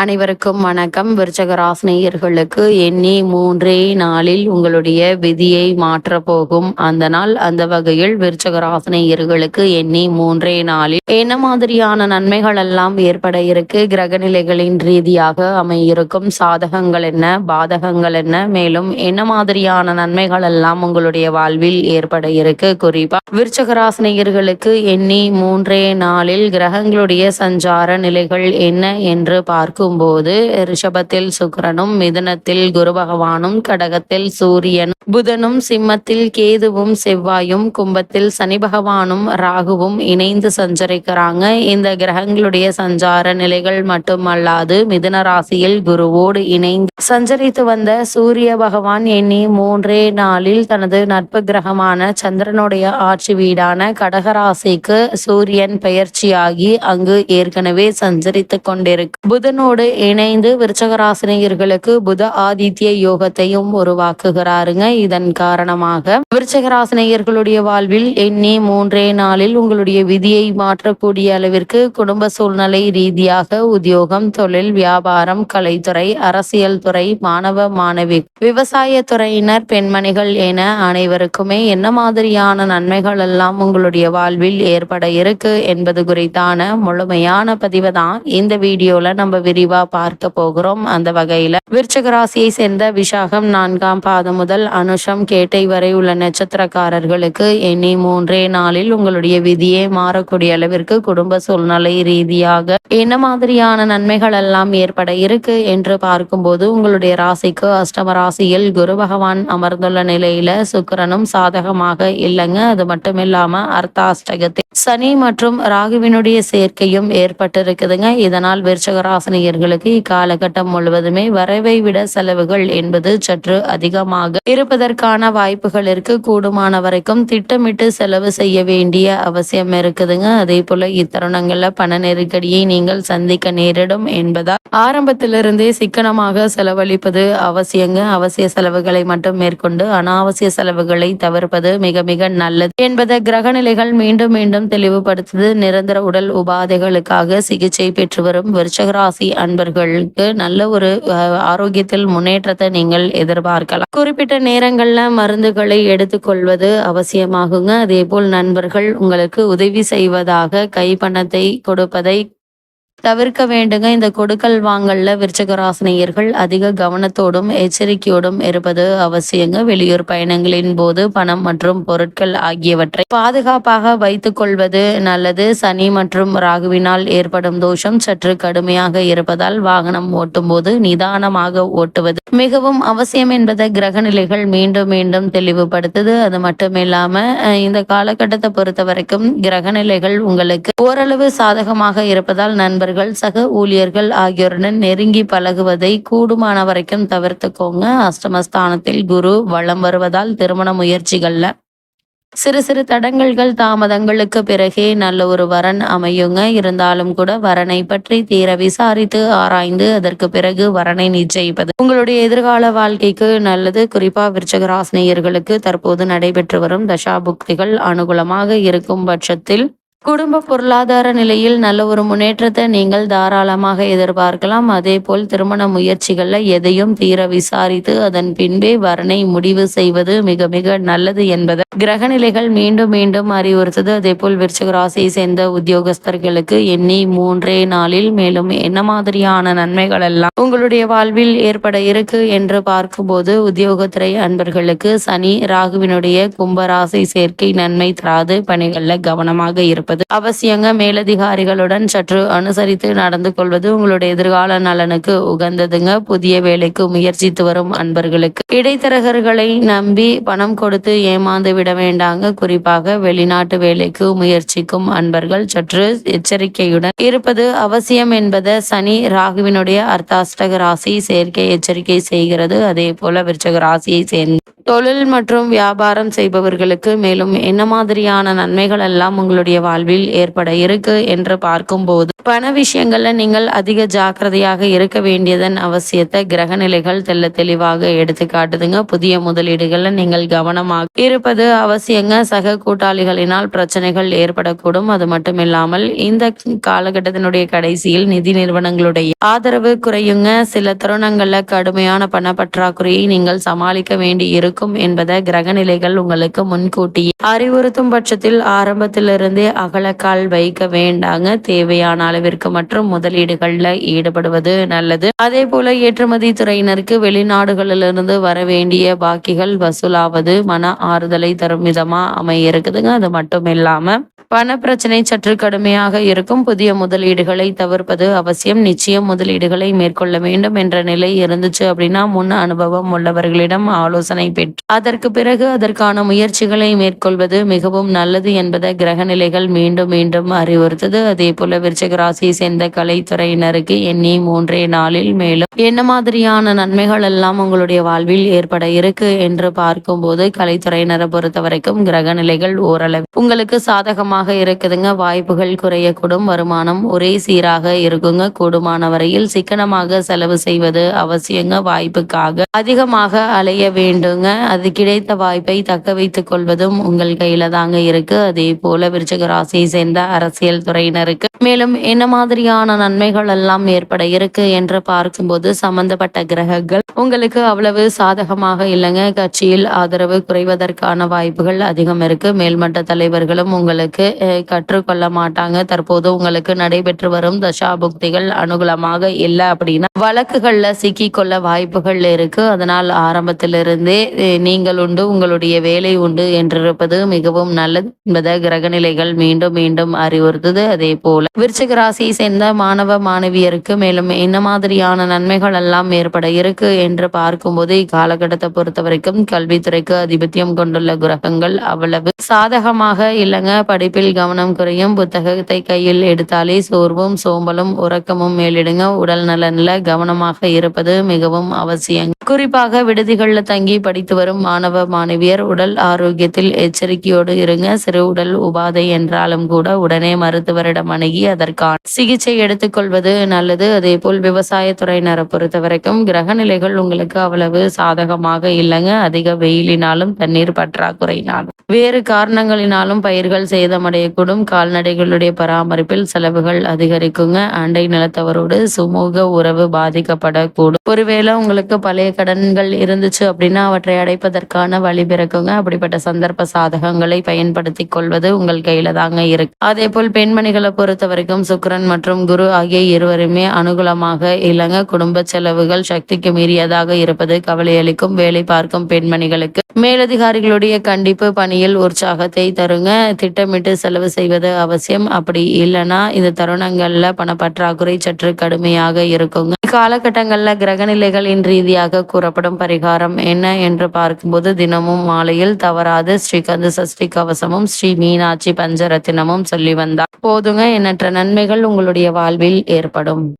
அனைவருக்கும் வணக்கம். விருச்சக ராசினியர்களுக்கு எண்ணி மூன்றே நாளில் உங்களுடைய விதியை மாற்ற போகும். அந்த நாள் அந்த வகையில் விருச்சக ராசினியர்களுக்கு எண்ணி மூன்றே நாளில் என்ன மாதிரியான நன்மைகள் எல்லாம் ஏற்பட இருக்கு? கிரக நிலைகளின் ரீதியாக அமையிருக்கும் சாதகங்கள் என்ன? பாதகங்கள் என்ன? மேலும் என்ன மாதிரியான நன்மைகள் எல்லாம் உங்களுடைய வாழ்வில் ஏற்பட இருக்கு? குறிப்பா விருச்சக ராசினியர்களுக்கு எண்ணி மூன்றே நாளில் கிரகங்களுடைய சஞ்சார நிலைகள் என்ன என்று பார்க்கும் போது ரிஷபத்தில் சுக்கிரனும் மிதுனத்தில் குரு பகவானும் கடகத்தில் சூரியனும் புதனும் சிம்மத்தில் கேதுவும் செவ்வாயும் கும்பத்தில் சனி பகவானும் ராகுவும் இணைந்து சஞ்சரிக்கிறாங்க. இந்த கிரகங்களுடைய சஞ்சார நிலைகள் மட்டுமல்லாது மிதுன ராசியில் குருவோடு இணைந்து சஞ்சரித்து வந்த சூரிய பகவான் எண்ணி மூன்றே நாளில் தனது நட்பு கிரகமான சந்திரனுடைய ஆட்சி வீடான கடகராசிக்கு சூரியன் பெயர்ச்சியாகி அங்கு ஏற்கனவே சஞ்சரித்து கொண்டிருக்கு புதனோடு இணைந்து விருச்சகராசினியர்களுக்கு புத ஆதித்ய யோகத்தையும் உருவாக்குகிறாருங்க. இதன் காரணமாக விருச்சகராசினியர்களுடைய வாழ்வில் எண்ணி மூன்றே நாளில் உங்களுடைய விதியை மாற்றக்கூடிய அளவிற்கு குடும்ப சூழ்நிலை ரீதியாக உத்தியோகம் தொழில் வியாபாரம் கலைத்துறை அரசியல் துறை மாணவ மாணவி விவசாய துறையினர் பெண்மணிகள் என அனைவருக்குமே என்ன மாதிரியான நன்மைகள் எல்லாம் உங்களுடைய வாழ்வில் ஏற்பட இருக்கு என்பது குறித்தான முழுமையான பதிவு தான் இந்த வீடியோல நம்ம விரிவு பார்க்க போகிறோம். அந்த வகையில விருச்சக ராசியை சேர்ந்த விசாகம் நான்காம் பாதம் முதல் அனுஷம் கேட்டை வரை உள்ள நட்சத்திரக்காரர்களுக்கு எண்ணி மூன்றே நாளில் உங்களுடைய விதியே மாறக்கூடிய அளவிற்கு குடும்ப சூழ்நிலை ரீதியாக என்ன மாதிரியான நன்மைகள் எல்லாம் ஏற்பட இருக்கு என்று பார்க்கும்போது உங்களுடைய ராசிக்கு அஷ்டம ராசியில் குரு பகவான் அமர்ந்துள்ள நிலையில சுக்கிரனும் சாதகமாக இல்லைங்க. அது மட்டும் இல்லாம அர்த்தாஷ்டகத்தில் சனி மற்றும் ராகுவினுடைய சேர்க்கையும் ஏற்பட்டிருக்குதுங்க. இதனால் விருச்சக அவர்களுக்கு இக்காலகட்டம் முழுவதுமே வரவை விட செலவுகள் என்பது சற்று அதிகமாக இருப்பதற்கான வாய்ப்புகள் இருக்கு. கூடுமான வரைக்கும் திட்டமிட்டு செலவு செய்ய வேண்டிய அவசியம் இருக்குதுங்க. அதே போல இத்தருணங்கள்ல பண நெருக்கடியை நீங்கள் சந்திக்க நேரிடும் என்பதால் ஆரம்பத்திலிருந்தே சிக்கனமாக செலவழிப்பது அவசியங்க. அவசிய செலவுகளை மட்டும் மேற்கொண்டு அனாவசிய செலவுகளை தவிர்ப்பது மிக மிக நல்லது என்பதை கிரகநிலைகள் மீண்டும் மீண்டும் தெளிவுபடுத்துது. நிரந்தர உடல் உபாதைகளுக்காக சிகிச்சை பெற்று வரும் விருச்சகராசி அன்பர்களுக்கு நல்ல ஒரு ஆரோக்கியத்தில் முன்னேற்றத்தை நீங்கள் எதிர்பார்க்கலாம். குறிப்பிட்ட நேரங்கள்ல மருந்துகளை எடுத்துக்கொள்வது அவசியமாகுங்க. அதே போல் நண்பர்கள் உங்களுக்கு உதவி செய்வதாக கைப்பணத்தை கொடுப்பதை தவிர்க்க வேண்டுங்க. இந்த கொடுக்கல் வாங்கல்ல விருச்சகராசினியர்கள் அதிக கவனத்தோடும் எச்சரிக்கையோடும் இருப்பது அவசியங்க. வெளியூர் பயணங்களின் போது பணம் மற்றும் பொருட்கள் ஆகியவற்றை பாதுகாப்பாக வைத்துக் கொள்வது நல்லது. சனி மற்றும் ராகுவினால் ஏற்படும் தோஷம் சற்று கடுமையாக இருப்பதால் வாகனம் ஓட்டும் போது நிதானமாக ஓட்டுவது மிகவும் அவசியம் என்பதை கிரகநிலைகள் மீண்டும் மீண்டும் தெளிவுபடுத்துது. அது மட்டுமில்லாம இந்த காலகட்டத்தை பொறுத்த வரைக்கும் கிரகநிலைகள் உங்களுக்கு ஓரளவு சாதகமாக இருப்பதால் நண்பர் நண்பர்கள் சக ஊழியர்கள் ஆகியோருடன் நெருங்கி பழகுவதை கூடுமான வரைக்கும் தவிர்த்துக்கோங்க. அஷ்டமஸ்தானத்தில் குரு வளம் வருவதால் திருமண முயற்சிகள்ல சிறு சிறு தடங்கல்கள் தாமதங்களுக்கு பிறகே நல்ல ஒரு வரன் அமையுங்க. இருந்தாலும் கூட வரனை பற்றி தீர விசாரித்து ஆராய்ந்து அதற்கு பிறகு வரனை நிச்சயிப்பது. உங்களுடைய எதிர்கால வாழ்க்கைக்கு நல்லது. குறிப்பா விருச்சகராசினியர்களுக்கு தற்போது நடைபெற்று வரும் தசாபுக்திகள் அனுகூலமாக இருக்கும் பட்சத்தில் குடும்ப பொருளாதார நிலையில் நல்ல ஒரு முன்னேற்றத்தை நீங்கள் தாராளமாக எதிர்பார்க்கலாம். அதே போல் திருமண முயற்சிகள்ல எதையும் தீர விசாரித்து அதன் பின்பே வரனை முடிவு செய்வது மிக மிக நல்லது என்பதை கிரகநிலைகள் மீண்டும் மீண்டும் அறிவுறுத்தது. அதே போல் விருச்சக ராசியை சேர்ந்த உத்தியோகஸ்தர்களுக்கு எண்ணி மூன்றே நாளில் மேலும் என்ன மாதிரியான நன்மைகள் எல்லாம் உங்களுடைய வாழ்வில் ஏற்பட இருக்கு என்று பார்க்கும்போது உத்தியோகத்துறை அன்பர்களுக்கு சனி ராகுவினுடைய கும்பராசி சேர்க்கை நன்மை தராது. பணிகள்ல கவனமாக இருக்கும் இருப்பது அவசியங்க. மேலதிகாரிகளுடன் சற்று அனுசரித்து நடந்து கொள்வது உங்களுடைய எதிர்கால நலனுக்கு உகந்ததுங்க. புதிய வேலைக்கு முயற்சித்து வரும் அன்பர்களுக்கு. இடைத்தரகர்களை நம்பி பணம் கொடுத்து ஏமாந்து விட வேண்டாங்க. குறிப்பாக வெளிநாட்டு வேலைக்கு முயற்சிக்கும் அன்பர்கள் சற்று எச்சரிக்கையுடன் இருப்பது அவசியம் என்பதை சனி ராகுவினுடைய அர்த்தாஷ்டக ராசி சேர்க்கை எச்சரிக்கை செய்கிறது. அதே போல விருச்சக ராசியை சேர்ந்த தொழில் மற்றும் வியாபாரம் செய்பவர்களுக்கு மேலும் என்ன மாதிரியான நன்மைகள் எல்லாம் உங்களுடைய வாழ்வில் ஏற்பட இருக்கு என்று பார்க்கும்போது பண விஷயங்கள்ல நீங்கள் அதிக ஜாக்கிரதையாக இருக்க வேண்டியதன் அவசியத்தை கிரக நிலைகள் தெல்ல தெளிவாக எடுத்து காட்டுதுங்க. புதிய முதலீடுகள்ல நீங்கள் கவனமாக இருப்பது அவசியங்க. சக கூட்டாளிகளினால் பிரச்சனைகள் ஏற்படக்கூடும். அது மட்டும் இல்லாமல் இந்த காலகட்டத்தினுடைய கடைசியில் நிதி நிறுவனங்களுடைய ஆதரவு குறையுங்க. சில தருணங்கள்ல கடுமையான பண பற்றாக்குறையை நீங்கள் சமாளிக்க வேண்டி இருக்கும் என்பதை கிரக நிலைகள் உங்களுக்கு முன்கூட்டியே அறிவுறுத்தும் பட்சத்தில் ஆரம்பத்திலிருந்தே அகலக்கால் வைக்க வேண்டாங்க. தேவையான அளவிற்கு மற்றும் முதலீடுகள்ல ஈடுபடுவது நல்லது. அதே போல ஏற்றுமதி துறையினருக்கு வெளிநாடுகளிலிருந்து வர வேண்டிய பாக்கிகள் வசூலாவது மன ஆறுதலை தரும் விதமா அமைய இருக்குதுங்க. அது மட்டும் இல்லாம பண பிரச்சனை சற்று கடுமையாக இருக்கும். புதிய முதலீடுகளை தவிர்ப்பது அவசியம். நிச்சயம் முதலீடுகளை மேற்கொள்ள வேண்டும் என்ற நிலை இருந்துச்சு அப்படின்னா முன் அனுபவம் உள்ளவர்களிடம் ஆலோசனை பெற்று அதற்கு பிறகு அதற்கான முயற்சிகளை மேற்கொள்வது மிகவும் நல்லது என்பதை கிரக நிலைகள் மீண்டும் மீண்டும் அறிவுறுத்தது. அதே போல விருச்சக ராசியை சேர்ந்த கலைத்துறையினருக்கு எண்ணி மூன்றே நாளில் மேலும் என்ன மாதிரியான நன்மைகள் எல்லாம் உங்களுடைய வாழ்வில் ஏற்பட இருக்கு என்று பார்க்கும்போது கலைத்துறையினரை பொறுத்தவரைக்கும் கிரக நிலைகள் ஓரளவு உங்களுக்கு சாதகமாக இருக்குதுங்க. வாய்ப்புகள் குறையக்கூடும். வருமானம் ஒரே சீராக இருக்குங்க. கூடுமான வரையில் சிக்கனமாக செலவு செய்வது அவசியங்க. வாய்ப்புக்காக அதிகமாக அலைய வேண்டுங்க. அது கிடைத்த வாய்ப்பை தக்க வைத்துக் கொள்வதும் உங்கள் கையில தாங்க இருக்கு. அதே போல விருச்சக ராசியை சேர்ந்த அரசியல் துறையினருக்கு மேலும் என்ன மாதிரியான நன்மைகள் எல்லாம் ஏற்பட இருக்கு என்று பார்க்கும்போது சம்பந்தப்பட்ட கிரகங்கள் உங்களுக்கு அவ்வளவு சாதகமாக இல்லைங்க. கட்சியில் ஆதரவு குறைவதற்கான வாய்ப்புகள் அதிகம் இருக்கு. மேல்மட்ட தலைவர்களும் உங்களுக்கு கற்றுக்கொள்ள மாட்டாங்க. தற்போது உங்களுக்கு நடைபெற்று வரும் தசாபுக்திகள் அனுகூலமாக இல்லை அப்படின்னா வழக்குகள்ல சிக்கி கொள்ள வாய்ப்புகள் இருக்கு. அதனால் ஆரம்பத்திலிருந்தே நீங்கள் உண்டு உங்களுடைய வேலை உண்டு என்றிருப்பது மிகவும் நல்லது. என்பதை கிரகநிலைகள் மீண்டும் மீண்டும் அறிவுறுத்துது. அதே போல விருச்சிக ராசியை சேர்ந்த மாணவ மாணவியருக்கு மேலும் என்ன மாதிரியான நன்மைகள் எல்லாம் ஏற்பட இருக்கு என்று பார்க்கும்போது இக்காலகட்டத்தை பொறுத்த வரைக்கும் கல்வித்துறைக்கு அதிபத்தியம் கொண்டுள்ள கிரகங்கள் அவ்வளவு சாதகமாக இல்லைங்க. படிப்பில் கவனம் குறையும். புத்தகத்தை கையில் எடுத்தாலே சோர்வும் சோம்பலும் உறக்கமும் மேலிடுங்க. உடல் நலன்ல கவனமாக இருப்பது மிகவும் அவசியம் குறிப்பாக விடுதிகளில் தங்கி படித்து வரும் மாணவ மாணவியர் உடல் ஆரோக்கியத்தில் எச்சரிக்கையோடு இருங்க. சிறு உடல் உபாதை என்றாலும் கூட உடனே மருத்துவரிடம் அணுகி அதற்கான சிகிச்சை எடுத்துக்கொள்வது நல்லது. அதே போல் விவசாயத்துறையினரை பொறுத்த வரைக்கும் கிரக நிலைகள் உங்களுக்கு அவ்வளவு சாதகமாக இல்லைங்க. அதிக வெயிலினாலும் தண்ணீர் பற்றாக்குறையினாலும். வேறு காரணங்களினாலும் பயிர்கள் சேதமடையக்கூடும். கால்நடைகளுடைய பராமரிப்பில் செலவுகள் அதிகரிக்குங்க. அண்டை நிலத்தவரோடு சுமூக உறவு பாதிக்கப்படக்கூடும். ஒருவேளை உங்களுக்கு பழைய கடன்கள் இருந்துச்சு அப்படின்னா அவற்றை அடைப்பதற்கான வழி பிறக்குங்க. அப்படிப்பட்ட சந்தர்ப்ப சாதகங்களை பயன்படுத்தி கொள்வது உங்கள் கையில தாங்க இருக்கு. அதே போல் பெண்மணிகளை பொறுத்த வரைக்கும் சுக்கிரன் மற்றும் குரு ஆகிய இருவருமே அனுகூலமாக இல்லைங்க குடும்ப செலவுகள் சக்திக்கு மீறியதாக இருப்பது கவலையளிக்கும் வேலை பார்க்கும் பெண்மணிகளுக்கு. மேலதிகாரிகளுடைய கண்டிப்பு பணியில் உற்சாகத்தை தருங்க திட்டமிட்டு செலவு செய்வது அவசியம். அப்படி இல்லைன்னா இந்த தருணங்கள்ல பணப்பற்றாக்குறை சற்று கடுமையாக இருக்குங்க. இக்காலகட்டங்களில் கிரகநிலைகளின் ரீதியாக கூறப்படும் பரிகாரம் என்ன என்று பார்க்கும்போது தினமும் மாலையில் தவறாது. ஸ்ரீகந்த சஷ்டி கவசமும் ஸ்ரீ மீனாட்சி பஞ்சரத்தினமும் சொல்லி வந்தார் போதுங்க. எண்ணற்ற நன்மைகள் உங்களுடைய வாழ்வில் ஏற்படும்.